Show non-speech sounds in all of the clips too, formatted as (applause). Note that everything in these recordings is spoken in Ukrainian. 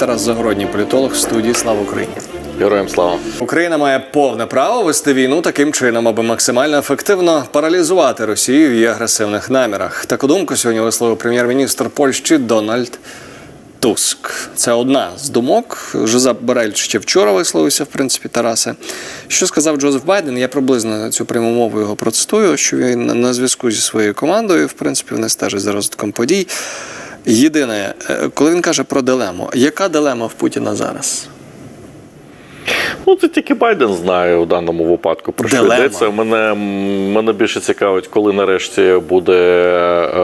Тарас Загородній, політолог в студії Слава Україні. Героям слава. Україна має повне право вести війну таким чином, аби максимально ефективно паралізувати Росію в її агресивних намірах. Таку думку сьогодні висловив прем'єр-міністр Польщі Дональд Туск. Це одна з думок. Жозеп Борель ще вчора висловився, в принципі, Тарасе. Що сказав Джозеф Байден? Я приблизно цю пряму мову його процитую, що він на- на зв'язку зі своєю командою, в принципі, вони стежать за розвитком подій. Єдине, е, коли він каже про дилему, яка дилема в Путіна зараз? Ну, це тільки Байден знає у даному випадку про що йдеться. Мене, мене більше цікавить, коли нарешті буде е,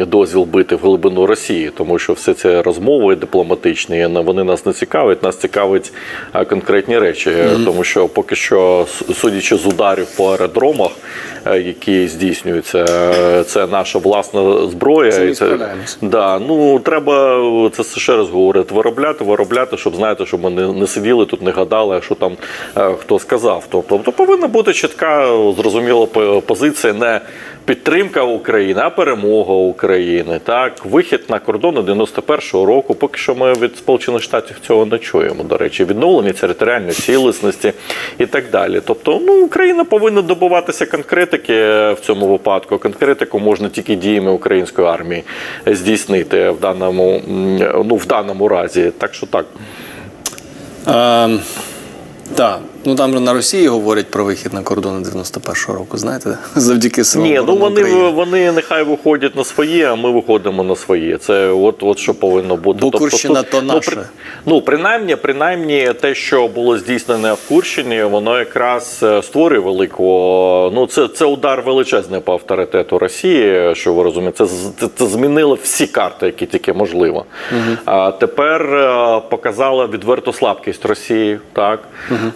е, дозвіл бити в глибину Росії, тому що все це розмови дипломатичні, вони нас не цікавить, нас цікавить е, конкретні речі. Тому що поки що, судячи з ударів по аеродромах, е, які здійснюються, е, це наша власна зброя. Самі і це. Да, ну треба це ще раз говорити, виробляти, виробляти, щоб знаєте, щоб ми не, не сиділи тут, не гадали, що там е, хто сказав. Тобто, тобто повинна бути чітка, зрозуміла позиція, не підтримка України, а перемога України. Так, вихід на кордони 91-го року. Поки що ми від Сполучених Штатів цього не чуємо. До речі, відновлення територіальної цілісності і так далі. Тобто, ну Україна повинна добуватися конкретики в цьому випадку. Конкретику можна тільки діями української армії здійснити в даному ну в даному разі. Так що так. Ем, так, ну там на Росії говорять про вихід на кордони 91-го року, знаєте, (laughs) завдяки силам Ні, ну вони України. вони нехай виходять на своє, а ми виходимо на своє. Це от, от що повинно бути. Бо Курщина то ну, наше. при- ну принаймні, принаймні, те, що було здійснене в Курщині, воно якраз е, створює велику. Ну це, це удар величезний по авторитету Росії. Що ви розумієте, це, це, це змінило всі карти, які тільки можливо. А тепер е, показала відверту слабкість Росії. Так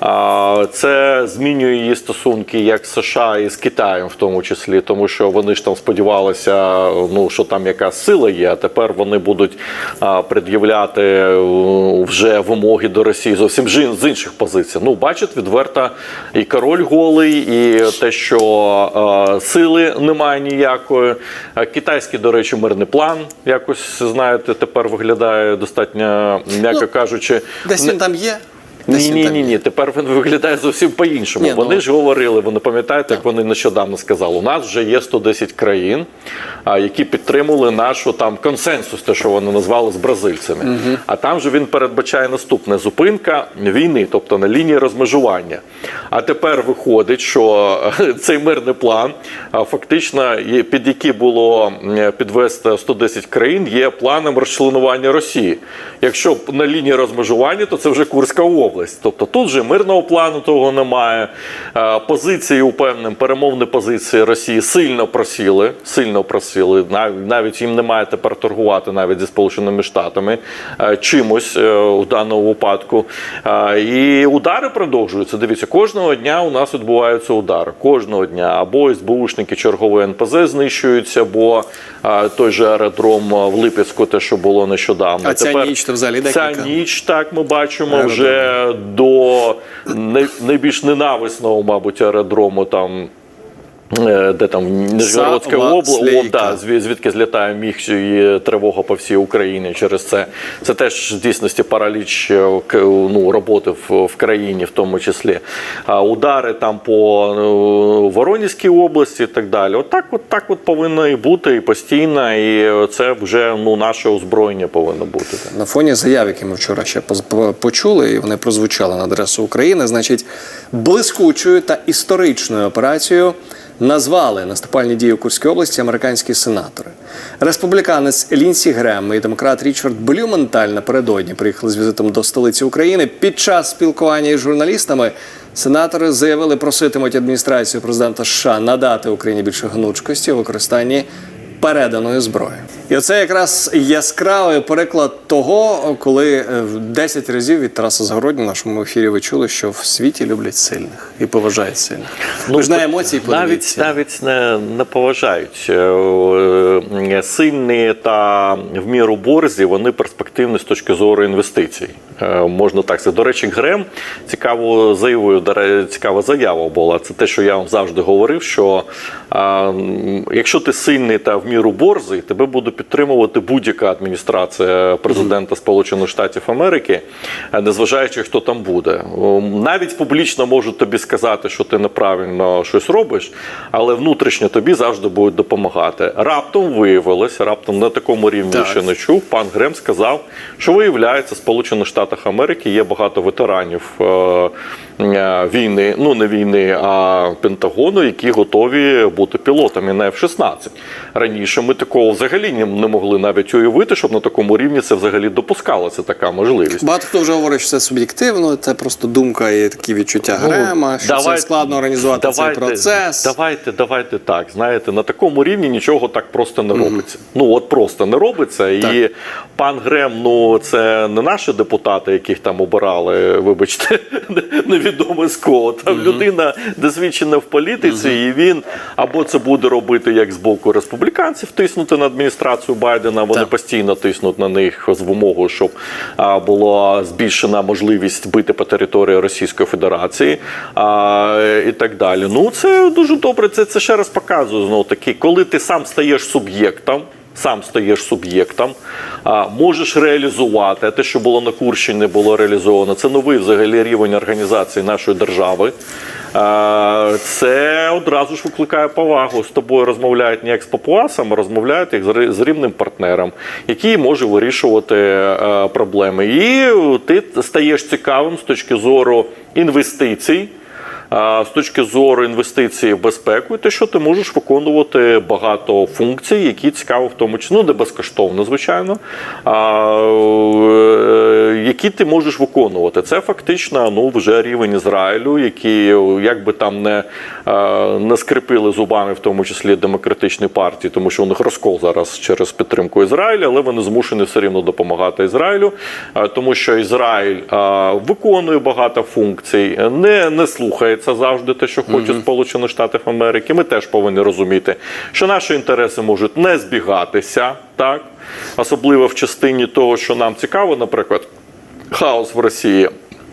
а, це змінює її стосунки як з США і з Китаєм, в тому числі, тому що вони ж там сподівалися, ну що там якась сила є. А тепер вони будуть а, пред'являти вже вимоги до Росії зовсім з інших позицій. Ну, бачить відверто і король голий, і те, що сили немає ніякої. Китайський, до речі, мирний план якось знаєте, тепер виглядає достатньо, м'яко Ну, кажучи, Десь не- він там є. Ні, ні, ні, ні. Тепер він виглядає зовсім по-іншому. Ну- вони ж говорили, вони пам'ятаєте, як вони нещодавно сказали. У нас вже є 110 країн, а, які підтримали нашу там консенсус, те, що вони назвали з бразильцями. А там же він передбачає наступне зупинка війни, тобто на лінії розмежування. А тепер виходить, що е, (laughs) цей мирний план, фактично, під який було підвести 110 країн, є планом розчленування Росії. Якщо на лінії розмежування, то це вже Курська область. Тобто тут вже мирного плану того немає. Е, Позиції упевненим, перемовні позиції Росії сильно просіли. Сильно просіли. Навіть їм немає тепер торгувати навіть зі Сполученими Штатами е, чимось е, у даному випадку. І удари продовжуються. Дивіться, кожного дня у нас відбуваються удари. Кожного дня або СБУшники чергової НПЗ знищуються, або той же аеродром в Липецьку, те, що було нещодавно. А ця ніч то взагалі Ця ніч, так ми бачимо, вже до най- найбільш ненависного, мабуть, аеродрому там. Е, Де там Нижгородська область, да, звідки злітає міг і тривога по всій Україні через це. Це теж в дійсності параліч е, ну, роботи в, в країні, в тому числі. А удари там по е, Воронізькій області і так далі. От от так от повинно і бути, і постійно, і це вже ну, наше озброєння повинно бути. На фоні заяв, які ми вчора ще поз- почули, і вони прозвучали на адресу України, значить, блискучою та історичною операцією назвали наступальні дії у Курській області американські сенатори. Республіканець Лінсі Грем і демократ Річард Блюменталь напередодні приїхали з візитом до столиці України. Під час спілкування із журналістами сенатори заявили, проситимуть адміністрацію президента США надати Україні більше гнучкості у використанні переданої зброї. І оце якраз яскравий переклад того, коли е, в 10 разів від Тараса Загороднього в нашому ефірі ви чули, що в світі люблять сильних і поважають сильних. ви ж на емоції навіть, подивіться. навіть не, не поважають Е, е, сильні та в міру борзі, вони перспективні з точки зору інвестицій. Е, Можна так сказати. До речі, Грем цікаво заявою, цікава заява була. Це те, що я вам завжди говорив, що якщо ти сильний та в надміру борзий, тебе буде підтримувати будь-яка адміністрація президента Сполучених Штатів Америки, е, незважаючи, хто там буде. Навіть публічно можуть тобі сказати, що ти неправильно щось робиш, але внутрішньо тобі завжди будуть допомагати. Раптом виявилось, раптом на такому рівні Так. ще не чув. Пан Грем сказав, що виявляється, в Сполучених Штатах Америки є багато ветеранів е, війни, ну не війни, а Пентагону, які готові бути пілотами на F-16. Раніше ми такого взагалі не не могли навіть уявити, щоб на такому рівні це взагалі допускалася така можливість. Багато хто вже говорить, що це суб'єктивно, це просто думка і такі відчуття Ну, Грема, що це складно організувати цей процес. Давайте, давайте так. Знаєте, на такому рівні нічого так просто не робиться. Ну от просто не робиться. І пан Грем, ну це не наші депутати, яких там обирали, вибачте, (laughs) невідомо з кого. Там людина досвідчена в політиці, і він або це буде робити як з боку республіканців, тиснути на адміністрацію Байдена. Вони Так. постійно тиснуть на них з вимогою, щоб а, була збільшена можливість бити по території Російської Федерації а, і так далі. Ну це дуже добре. Це, це ще раз показує знову таки, коли ти сам стаєш суб'єктом. Сам стаєш суб'єктом, можеш реалізувати те, що було на Курщині, було реалізовано. Це новий взагалі рівень організації нашої держави. Це одразу ж викликає повагу. З тобою розмовляють не як з папуасом, а розмовляють як з рівним партнером, який може вирішувати е, проблеми. І ти стаєш цікавим з точки зору інвестицій. З точки зору інвестицій в безпеку, і те, що ти можеш виконувати багато функцій, які цікаво в тому числі, ну не безкоштовно, звичайно, е, які ти можеш виконувати. Це фактично ну, вже рівень Ізраїлю, які як би там не, е, не скрипили зубами, в тому числі демократичні партії, тому що у них розкол зараз через підтримку Ізраїля, але вони змушені все рівно допомагати Ізраїлю, е, тому що Ізраїль виконує багато функцій, не, не слухається завжди те, що хоче Сполучені Штати Америки. Ми теж повинні розуміти, що наші інтереси можуть не збігатися, так особливо в частині того, що нам цікаво, наприклад, хаос в Росії.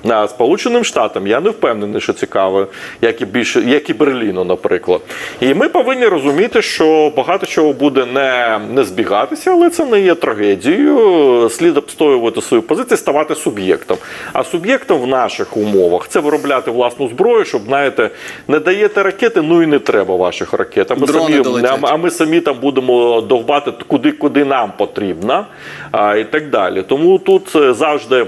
А Сполученим Штатам я не впевнений, що цікаво, як і більше, як і Берліну, наприклад. І ми повинні розуміти, що багато чого буде не, не збігатися, але це не є трагедією. Слід обстоювати свою позицію, ставати суб'єктом. А суб'єктом в наших умовах це виробляти власну зброю, щоб знаєте, не даєте ракети, ну і не треба ваших ракет. А ми Дрони самі, а ми самі там будемо довбати куди, куди нам потрібно, а, і так далі. Тому тут е, завжди.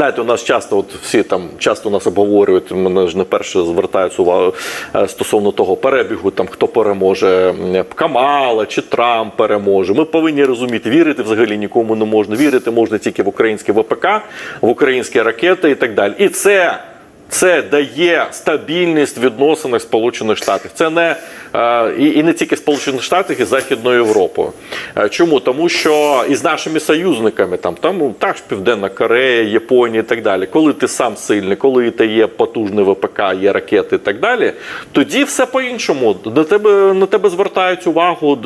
Знаєте, у нас часто, от всі там часто нас обговорюють, мене ж не перше звертаються увагу е, стосовно того перебігу, там хто переможе, Камала чи Трамп переможе. Ми повинні розуміти, вірити взагалі нікому не можна. Вірити можна тільки в українське ВПК, в українські ракети і так далі. І це. Це дає стабільність в відносинах Сполучених Штатів. Це не е, і, і не тільки Сполучених Штатів, і Західною Європою. Е, чому? Тому що і з нашими союзниками, там там ну, так ж Південна Корея, Японія і так далі. Коли ти сам сильний, коли ти є потужний ВПК, є ракети і так далі, тоді все по-іншому. На тебе на тебе звертають увагу,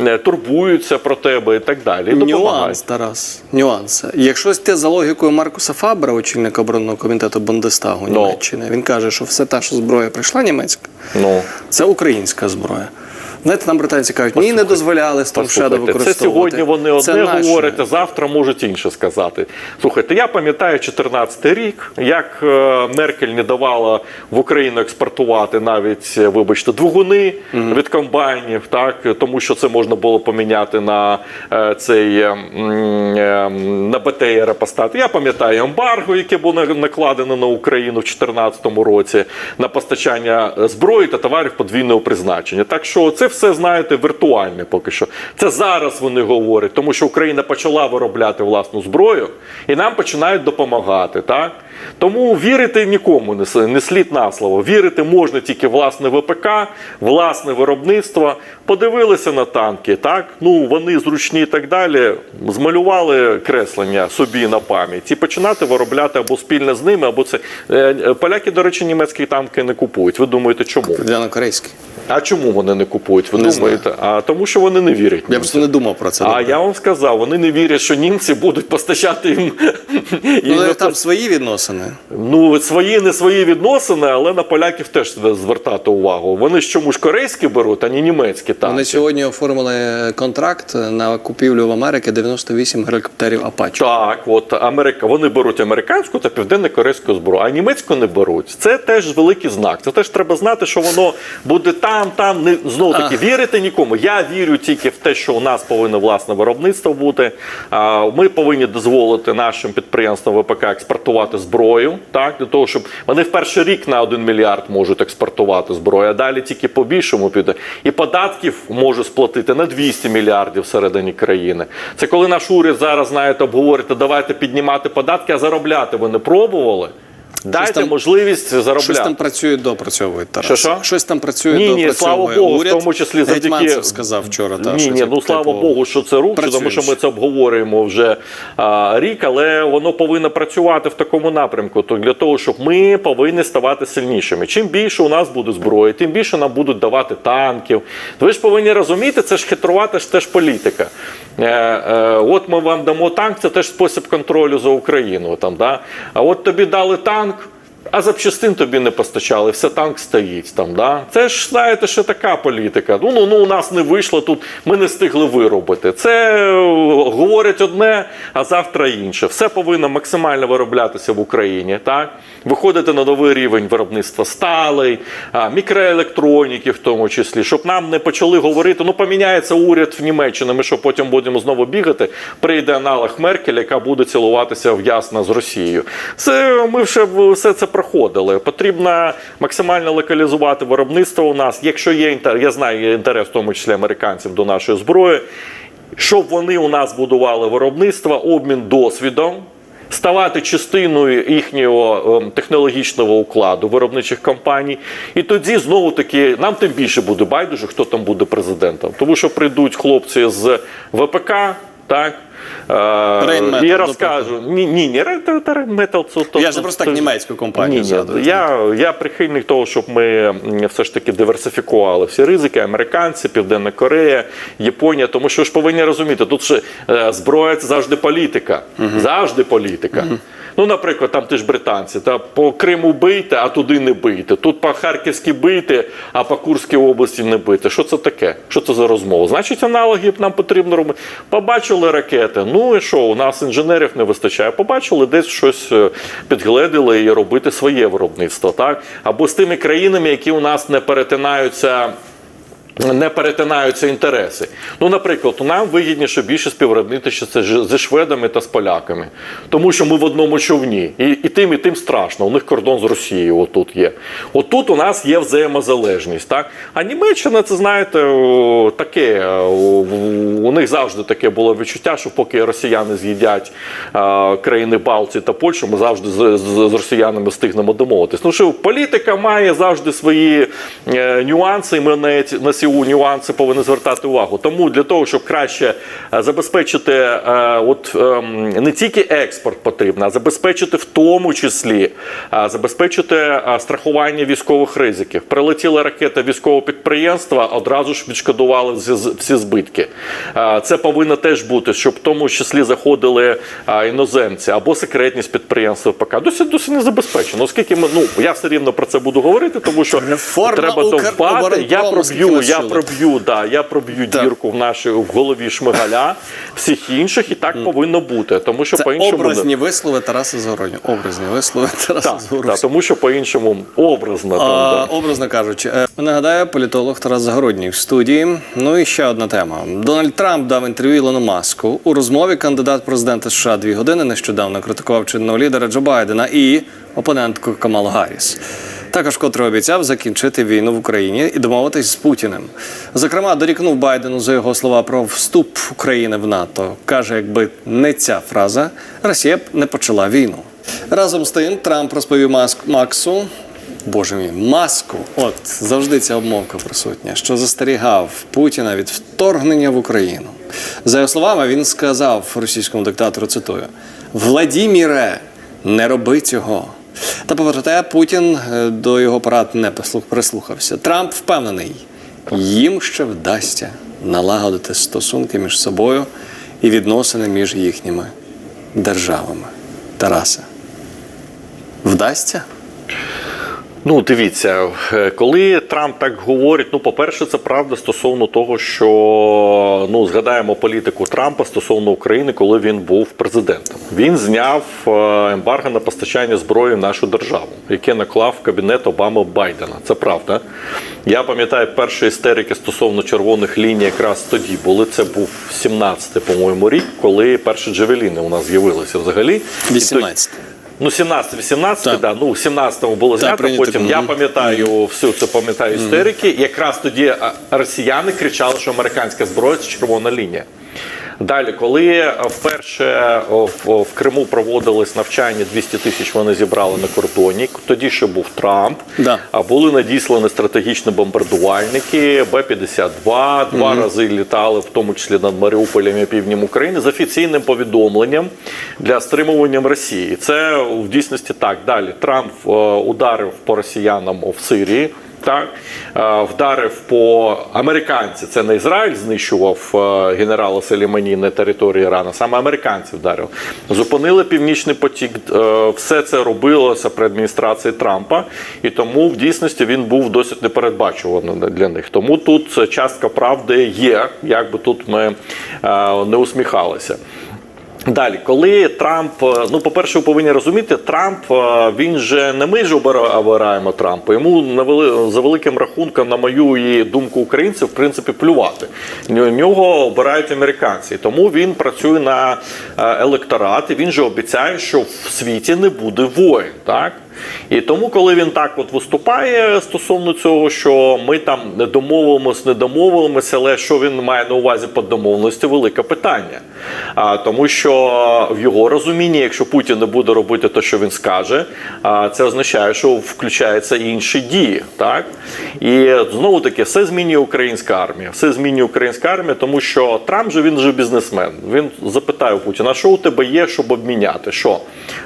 е, турбуються про тебе і так далі. І. Нюанс, Тарас. Нюанс. Якщо йти за логікою Маркуса Фабра, очільника оборонного комітету Бундестагу. Німеччини, він каже, що все та, що зброя прийшла німецька, Ну. це українська зброя. Знаєте, нам британці кажуть, ні, не дозволяли Storm Shadow використовувати. Це сьогодні вони Це одне наше. говорять, а завтра можуть інше сказати. Слухайте, я пам'ятаю 14 рік, як е, Меркель не давала в Україну експортувати навіть, е, вибачте, двигуни від комбайнів, так тому що це можна було поміняти на е, цей на БТР аеропостат. Я пам'ятаю ембарго, яке було накладено на Україну в 2014 році на постачання зброї та товарів подвійного призначення. Так що це все знаєте віртуальне поки що. Це зараз вони говорять, тому що Україна почала виробляти власну зброю і нам починають допомагати. Так тому вірити нікому не не слід на слово. Вірити можна тільки власне ВПК, власне виробництво. Подивилися на танки, так ну вони зручні і так далі. Змалювали креслення собі на пам'ять і починати виробляти або спільно з ними, або це Е, е, поляки, до речі, німецькі танки не купують. Ви думаєте, чому? Південно-корейський. А чому вони не купують? Ви Не думаєте? А тому, що вони не вірять. Я просто не думав про це. А добре. я вам сказав, вони не вірять, що німці будуть постачати їм, Ну, там свої відносини. ну свої не свої відносини, але на поляків теж треба звертати увагу. Вони ж чому ж корейські беруть, а не німецькі танки. Вони сьогодні оформили контракт на купівлю в Америки 98 гелікоптерів Апачі. Так, от Америка, вони беруть американську та південно-корейську зброю, а німецьку не беруть. Це теж великий знак. Це теж треба знати, що воно буде там, там. Не знову таки вірити нікому. Я вірю тільки в те, що у нас повинно власне виробництво бути. А, Ми повинні дозволити нашим підприємствам ВПК експортувати зброю, так для того, щоб вони в перший рік на 1 мільярд можуть експортувати зброю, а далі тільки по більшому піде. І податків може сплатити на 200 мільярдів всередині країни. Це коли наш уряд зараз знаєте, обговорює, давайте піднімати податки, а заробляти ви не пробували. Дайте там- можливість заробляти. Щось там працює, допрацьовують Тарас. Що, що? Щось там працює, Ні, ні, слава Богу, уряд. в тому числі завдяки Гетьманцев сказав вчора. Та, ні, що, ні, ну слава типу, Богу, що це рух, тому що ми це обговорюємо вже а, рік, але воно повинно працювати в такому напрямку. То для того, щоб ми повинні ставати сильнішими. Чим більше у нас буде зброї, тим більше нам будуть давати танків. Ви ж повинні розуміти, це ж хитрувати ж теж політика. Е, е, от ми вам дамо танк, це теж спосіб контролю за Україну. Там, да? А от тобі дали танк. А запчастин тобі не постачали, все танк стоїть там. Да? Це ж знаєте, що така політика. Ну, ну, ну у нас не вийшло тут, ми не встигли виробити. Це е, говорять одне, а завтра інше. Все повинно максимально вироблятися в Україні. Так? Виходити на новий рівень виробництва сталей, мікроелектроніки, в тому числі, щоб нам не почали говорити, ну поміняється уряд в Німеччині, ми що потім будемо знову бігати. Прийде аналог Меркель, яка буде цілуватися в ясно з Росією. Це ми вже все це проходили. Потрібно максимально локалізувати виробництво у нас. Якщо є інтер, я знаю є інтерес, в тому числі американців до нашої зброї, щоб вони у нас будували виробництво, обмін досвідом. Ставати частиною їхнього ем, технологічного укладу виробничих компаній, і тоді знову таки нам тим більше буде байдуже, хто там буде президентом. Тому що прийдуть хлопці з ВПК, так Rainmetal, і розкажу. Ні, ні, ні, Рейнметал це то- Я ж просто так німецьку компанію ні, ні, я, я прихильник того, щоб ми все ж таки диверсифікували всі ризики. Американці, Південна Корея, Японія. Тому що ж повинні розуміти, тут же е, зброя це завжди політика. Завжди політика. Ну, наприклад, там ти ж британці, та по Криму бийте, а туди не бийте. Тут по Харківській бийте, а по Курській області не бийте. Що це таке? Що це за розмова? Значить, аналоги нам потрібно робити. Побачили ракети. Ну і що? У нас інженерів не вистачає. Побачили, десь щось підгледили підгледіли і робити своє виробництво, так? Або з тими країнами, які у нас не перетинаються. Не перетинаються інтереси. Ну, наприклад, нам вигідніше більше співробітничати зі шведами та з поляками, тому що ми в одному човні, і, і тим, і тим страшно. У них кордон з Росією отут є. Отут у нас є взаємозалежність. Так? А Німеччина, це знаєте, таке. У них завжди таке було відчуття, що поки росіяни з'їдять країни Балтії та Польщу, ми завжди з, з, з росіянами встигнемо домовитись. Ну що політика має завжди свої е, нюанси, ми на, ці- на нюанси повинні звертати увагу. Тому для того, щоб краще е, забезпечити е, от, ем, не тільки експорт потрібно, а забезпечити в тому числі е, забезпечити страхування військових ризиків. Прилетіла ракета військового підприємства, одразу ж відшкодували всі, збитки. Це повинно теж бути, щоб в тому числі заходили іноземці або секретність підприємства ПК. Досі досі не забезпечено. Оскільки ми ну я все рівно про це буду говорити, тому що Реформа треба довбати. Я проб'ю, нас я проб'ю, да, я проб'ю дірку в нашій в голові шмигаля, всіх інших, і так повинно бути. Тому що Це по-іншому не- образні вислови Тараса Загородні. Образні вислови Тараса Так, Загородні. тому що по-іншому образно. там, А, да. образно кажучи, Е, нагадаю, політолог Тарас Загородній в студії. Ну і ще одна тема. Дональд Трамп дав інтерв'ю Ілону Маску. У розмові кандидат в президенти США дві години нещодавно критикував чинного лідера Джо Байдена і опонентку Камалу Гарріс. Також котре обіцяв закінчити війну в Україні і домовитись з Путіним. Зокрема, дорікнув Байдену за його слова про вступ України в НАТО. Каже, якби не ця фраза, Росія б не почала війну. Разом з тим, Трамп розповів Маск Максу, Боже мій, маску. От завжди ця обмовка присутня, що застерігав Путіна від вторгнення в Україну. За його словами, він сказав російському диктатору, цитую: Владіміре, не роби цього. Та проте Путін е, до його порад не прислухався. Трамп впевнений, їм ще вдасться налагодити стосунки між собою і відносини між їхніми державами. Тараса вдасться? Ну, дивіться, е, коли Трамп так говорить, ну, по-перше, це правда стосовно того, що ну, згадаємо політику Трампа стосовно України, коли він був президентом. Він зняв е, ембарго на постачання зброї в нашу державу, яке наклав кабінет Обами Байдена. Це правда. Я пам'ятаю перші істерики стосовно червоних ліній, якраз тоді були. Це був 17-й, по-моєму, рік, коли перші джевеліни у нас з'явилися взагалі. І тоді- 18. Ну, 17-18, Так. да. Ну, в 17-му було Так, знято, прийнято потім я пам'ятаю всю цю пам'ятаю істерики. Якраз тоді росіяни кричали, що американська зброя це червона лінія. Далі, коли вперше в, Криму проводились навчання, 200 тисяч вони зібрали на кордоні. Тоді ще був Трамп. Да. А були надіслані стратегічні бомбардувальники Б-52, два рази літали, в тому числі над Маріуполем і півднем України, з офіційним повідомленням для стримуванням Росії. Це в дійсності так. Далі Трамп ударив по росіянам в Сирії. Так, Е, вдарив по американці. Це не Ізраїль знищував е, генерала Селімані на території Ірану, саме американці вдарив. Зупинили північний потік. Е, Все це робилося при адміністрації Трампа, і тому в дійсності він був досить непередбачуваним для них. Тому тут частка правди є, як би тут ми не усміхалися. Далі, коли Трамп, е, ну по-перше, ви повинні розуміти, Трамп е, він же не ми ж обира- обираємо Трампа. Йому за великим рахунком, на мою і думку українців, в принципі, плювати. Нього обирають американці. Тому він працює на е, електорат. І він же обіцяє, що в світі не буде воїн. Так. І тому, коли він так от виступає стосовно цього, що ми там не домовимося, не домовимося, але що він має на увазі під домовленості, велике питання. А, тому що в його розумінні, якщо Путін не буде робити те, що він скаже, а, це означає, що включаються інші дії. Так? І знову таки, все змінює українська армія. Все змінює українська армія, тому що Трамп же він же бізнесмен. Він запитає Путіна, що у тебе є, щоб обміняти? Що?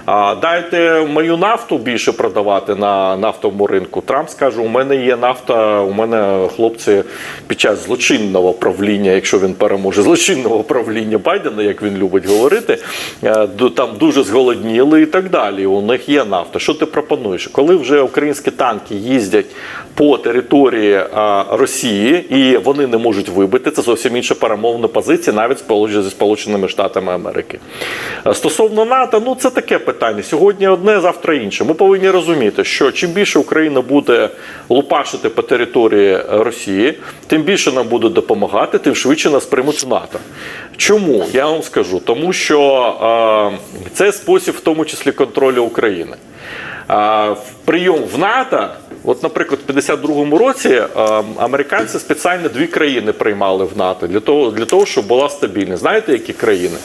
А, дайте мою нафту більше продавати на нафтовому ринку. Трамп скаже: у мене є нафта, у мене хлопці під час злочинного правління, якщо він переможе, злочинного правління Байдена, як він любить говорити, е, там дуже зголодніли і так далі. У них є нафта. Що ти пропонуєш? Коли вже українські танки їздять по території а, Росії і вони не можуть вибити, це зовсім інша перемовна позиція, навіть зі Сполученими Штатами Америки. Е, Стосовно НАТО, ну це таке питання. Сьогодні одне, завтра інше. Ми повинні розуміти, що чим більше Україна буде лупашити по території е, Росії, тим більше нам буде допомагати, тим швидше нас приймуть НАТО. Чому? Я вам скажу. Тому що е, це спосіб, в тому числі, контролю України. В прийом в НАТО, от, наприклад, в 52-му році е, американці спеціально дві країни приймали в НАТО для того, для того, щоб була стабільність. Знаєте, які країни?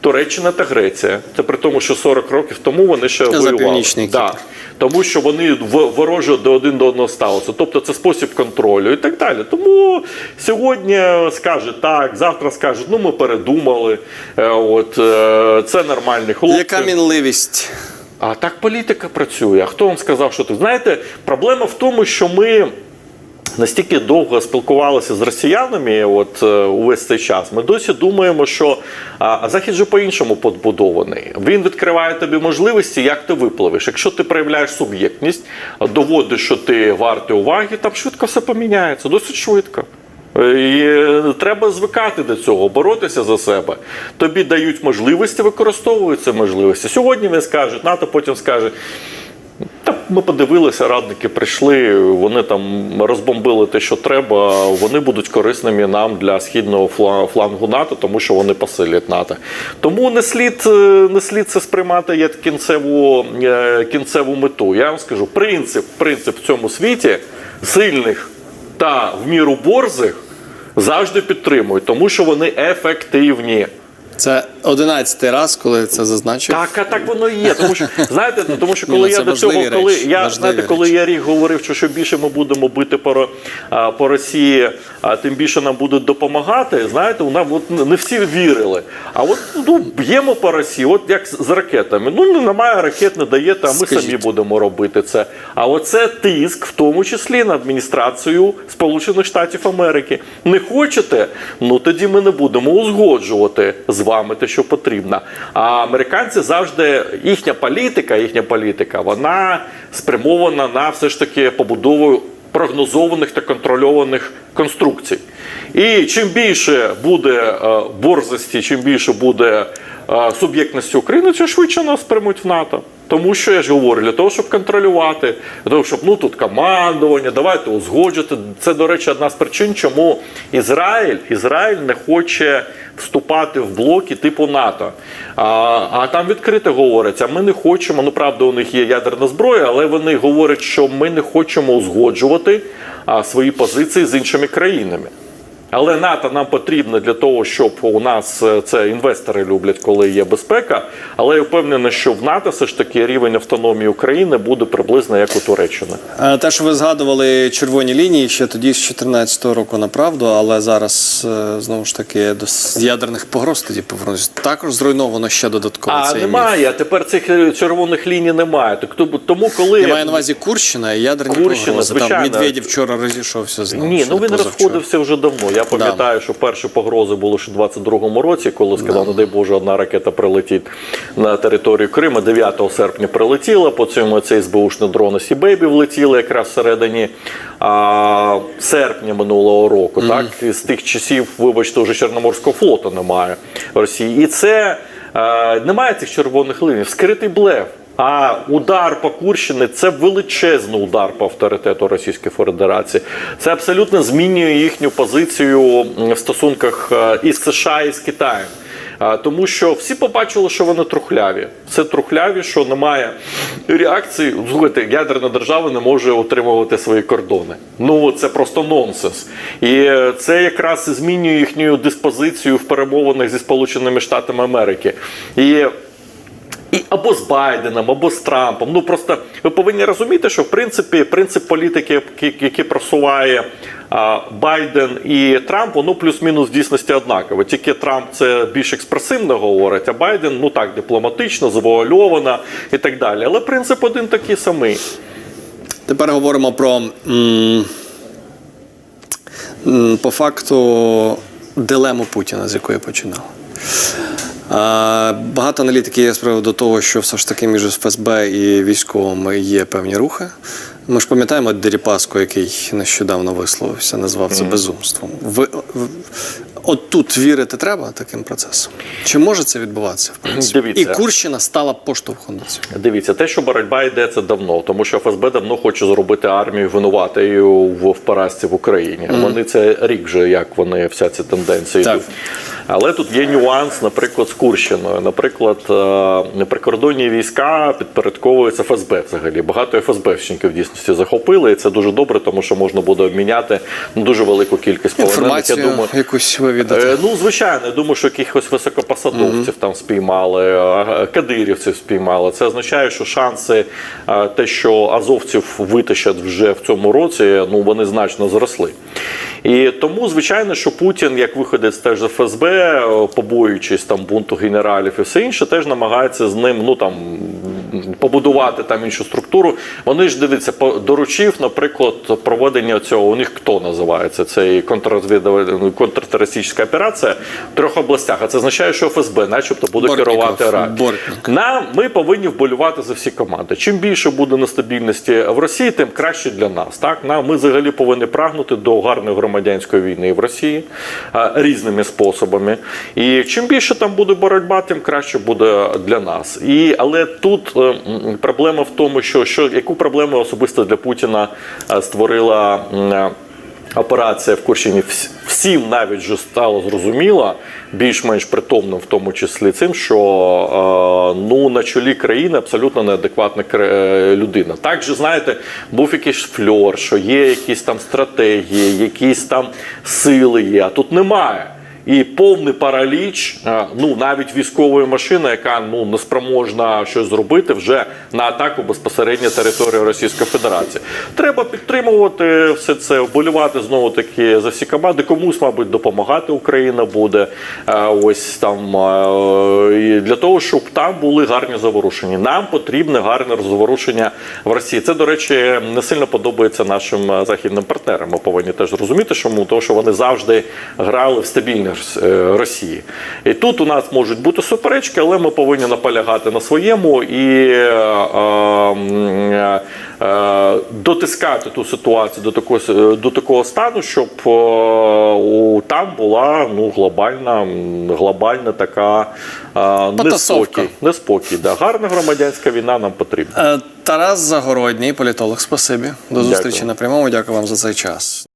Туреччина та Греція. Це при тому, що 40 років тому вони ще За воювали. Да. Тому що вони в- ворожо до один до одного ставилися. Тобто це спосіб контролю і так далі. Тому сьогодні скаже так, завтра скажуть, ну ми передумали. Е, От е, це нормальні хлопці. Яка мінливість? А так політика працює. А хто вам сказав, що тут? Знаєте, проблема в тому, що ми. Настільки довго спілкувалися з росіянами, от е, увесь цей час, ми досі думаємо, що а, захід же по-іншому побудований. Він відкриває тобі можливості, як ти випливеш. Якщо ти проявляєш суб'єктність, доводиш, що ти вартий уваги, там швидко все поміняється, досить швидко. І треба звикати до цього, боротися за себе. Тобі дають можливості, використовуються можливості. Сьогодні він скаже, НАТО потім скаже. Та ми подивилися, радники прийшли, вони там розбомбили те, що треба. Вони будуть корисними нам для східного фла- флангу НАТО, тому що вони посилять НАТО. Тому не слід, е, не слід це сприймати як кінцеву, е, кінцеву мету. Я вам скажу, принцип, принцип в цьому світі сильних та в міру борзих завжди підтримують, тому що вони ефективні. Це 11 раз, коли це зазначив. Так, а так воно і є. Тому що знаєте, ну, тому що коли ну, я до цього, важливі коли я знаєте, коли речі. я рік говорив, що що більше ми будемо бити по, по Росії, а тим більше нам будуть допомагати. Знаєте, нам от не всі вірили. А от ну б'ємо по Росії, от як з з ракетами. Ну немає ракет, не даєте, а ми Скажіть. самі будемо робити це. А оце тиск, в тому числі на адміністрацію Сполучених Штатів Америки. Не хочете? Ну тоді ми не будемо узгоджувати з вами те, що потрібно. А американці завжди їхня політика, їхня політика, вона спрямована на все ж таки побудову прогнозованих та контрольованих конструкцій. І чим більше буде е, борзості, чим більше буде е, суб'єктності України, тим швидше нас приймуть в НАТО. Тому що я ж говорю, для того, щоб контролювати, для того, щоб ну тут командування, давайте узгоджувати. Це, до речі, одна з причин, чому Ізраїль, Ізраїль не хоче вступати в блоки типу НАТО. А, а там відкрито говориться, ми не хочемо. Ну правда, у них є ядерна зброя, але вони говорять, що ми не хочемо узгоджувати а, свої позиції з іншими країнами. Але НАТО нам потрібно для того, щоб у нас е, це інвестори люблять, коли є безпека. Але я впевнений, що в НАТО все ж таки рівень автономії України буде приблизно як у Туреччини. Е, Те, що ви згадували червоні лінії ще тоді з 2014 року направду, але зараз е, знову ж таки до ядерних погроз тоді повернусь. Також зруйновано ще додатково А цей міф. немає. Тепер цих червоних ліній немає. Так то- тому, коли Я маю на увазі Курщина і ядерні Курщина, погрози. Там звичайно. Медведєв вчора розійшовся знову. Ні, ну він позавчора. розходився вже давно. Я пам'ятаю, що перші погрози були ще в 22-му році, коли сказав, не дай Боже, одна ракета прилетить на територію Криму. 9 серпня прилетіла, потім цей СБУшний дрон Сі Бейбі влетіли якраз всередині а, серпня минулого року. Так і з тих часів, вибачте, вже Чорноморського флоту немає в Росії. І це е, немає цих червоних линій, скритий блеф. А удар по Курщині це величезний удар по авторитету Російської Федерації. Це абсолютно змінює їхню позицію в стосунках е, із США і з Китаєм. Тому що всі побачили, що вони трухляві. Це трухляві, що немає реакції. Слухайте, ядерна держава не може утримувати свої кордони. Ну це просто нонсенс. І е, це якраз змінює їхню диспозицію в перемовинах зі Сполученими Штатами Америки. І і або з Байденом, або з Трампом. Ну просто ви повинні розуміти, що в принципі принцип політики, який- просуває а, Байден і Трамп, воно плюс-мінус дійсності однакове. Тільки Трамп це більш експресивно говорить, а Байден ну так дипломатично, завуальовано і так далі. Але принцип один такий самий. Тепер говоримо про м, м, по факту дилему Путіна, з якої починали. Багато аналітиків є з приводу того, що все ж таки між ФСБ і військовими є певні рухи. Ми ж пам'ятаємо Деріпаску, який нещодавно висловився, назвав це безумством. Ви от тут вірити треба таким процесом? Чи може це відбуватися в принципі? Дивіться. І Курщина стала поштовхом до цього. Дивіться, те, що боротьба йде, це давно, тому що ФСБ давно хоче зробити армію винуватою в, в поразці в Україні. Вони це рік вже, як вони вся ця тенденція йдуть. Але тут є нюанс, наприклад, з Курщиною. Наприклад, е, прикордонні війська підпорядковуються ФСБ взагалі. Багато ФСБшників дійсності захопили, і це дуже добре, тому що можна буде обміняти ну, дуже велику кількість полонених. Я думаю, якусь вивідати. Е, Ну, звичайно, я думаю, що якихось високопосадовців там спіймали, е, кадирівців спіймали. Це означає, що шанси, те, що азовців витащать вже в цьому році, ну вони значно зросли. І тому, звичайно, що Путін, як виходець теж з ФСБ, побоюючись там бунту генералів і все інше, теж намагається з ним ну там побудувати там іншу структуру. Вони ж дивіться, доручив, наприклад, проведення цього. У них хто називається цей контррозвідувальний контртерористична операція в трьох областях. А це означає, що ФСБ, начебто, буде Бортніков, керувати РА. Бортник. Нам ми повинні вболювати за всі команди. Чим більше буде нестабільності в Росії, тим краще для нас. Так нам ми взагалі повинні прагнути до гарної громадянської війни в Росії різними способами. І чим більше там буде боротьба, тим краще буде для нас. І але тут е, проблема в тому, що, що яку проблему особисто для Путіна е, створила. Операція в Курщині всім навіть вже стало зрозуміло, більш-менш притомним, в тому числі цим, що е, ну на чолі країни абсолютно неадекватна е, людина. Так же знаєте, був якийсь фльор, що є якісь там стратегії, якісь там сили є, а тут немає. І повний параліч, ну навіть військової машини, яка ну не спроможна щось зробити вже на атаку безпосередньо території Російської Федерації. Треба підтримувати все це, вболівати знову таки за всі команди. Комусь, мабуть, допомагати Україна буде. Ось там для того, щоб там були гарні заворушення. Нам потрібне гарне заворушення в Росії. Це, до речі, не сильно подобається нашим західним партнерам. Ми повинні теж розуміти, чому тому, що вони завжди грали в стабільній е, Росії. І тут у нас можуть бути суперечки, але ми повинні наполягати на своєму і е, е, е, дотискати ту ситуацію до такого до такого стану, щоб е, у там була ну глобальна, глобальна така е, неспокій. Неспокій, да. Гарна громадянська війна нам потрібна. Е, Тарас Загородній, політолог, спасибі. До зустрічі Дякую. на прямому. Дякую вам за цей час.